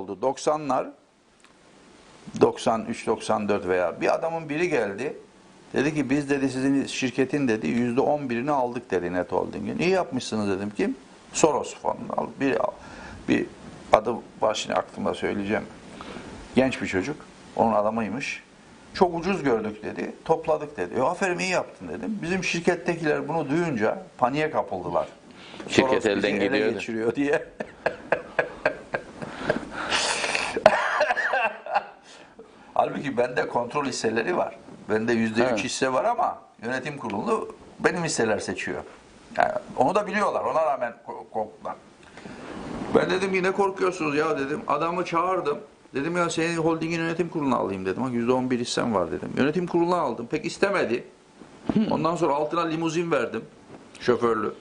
oldu. 90'lar 93 94 veya bir adamın biri geldi. Dedi ki biz dedi sizin şirketin dedi yüzde on birini aldık dedi Net Holding'in. İyi yapmışsınız dedim kim? Soros fonunu. Bir, bir adı var şimdi aklımda söyleyeceğim. Genç bir çocuk. Onun adamıymış. Çok ucuz gördük dedi. Topladık dedi. E, aferin iyi yaptın dedim. Bizim şirkettekiler bunu duyunca paniğe kapıldılar. Şirket Soros elden ele gidiyordu. geçiriyor diye. Halbuki bende kontrol hisseleri var. Bende yüzde üç Evet. hisse var ama yönetim kurulu benim hisseler seçiyor. Yani onu da biliyorlar. Ona rağmen ko- korktular. Ben dedim ki ne korkuyorsunuz ya dedim. Adamı çağırdım. Dedim ya senin holdingin yönetim kuruluna alayım dedim. Yüzde on bir hissem var dedim. Yönetim kuruluna aldım. Pek istemedi. Ondan sonra altına limuzin verdim. Şoförlü.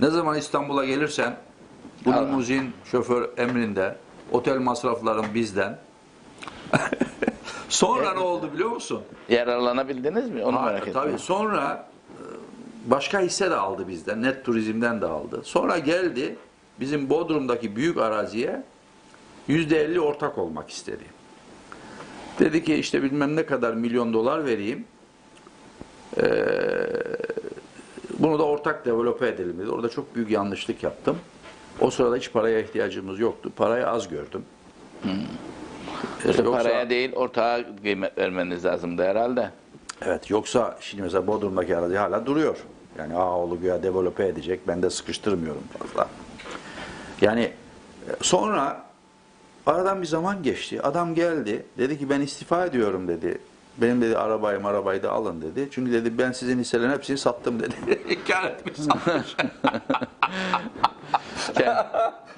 Ne zaman İstanbul'a gelirsen bu limuzin şoför emrinde. Otel masrafların bizden. Sonra ne oldu biliyor musun? Yararlanabildiniz mi? Onu Ha, merak ettim. Tabii sonra e, başka hisse de aldı bizden. Net turizmden de aldı. Sonra geldi bizim Bodrum'daki büyük araziye yüzde elli ortak olmak istedi. Dedi ki işte bilmem ne kadar milyon dolar vereyim. Ee, bunu da ortak develope edelim dedi. Orada çok büyük yanlışlık yaptım. O sırada hiç paraya ihtiyacımız yoktu. Parayı az gördüm. Ee, İşte yoksa- paraya değil ortağa kıymet vermeniz lazımdı herhalde. Evet yoksa şimdi mesela Bodrum'daki arazi hala duruyor. Yani Ağoğlu güya develope edecek. Ben de sıkıştırmıyorum fazla. Yani e, sonra aradan bir zaman geçti. Adam geldi. Dedi ki ben istifa ediyorum dedi. Benim dedi arabayı arabayı da alın dedi. Çünkü dedi ben sizin hisselerin hepsini sattım dedi. Kâr etmiş satmış.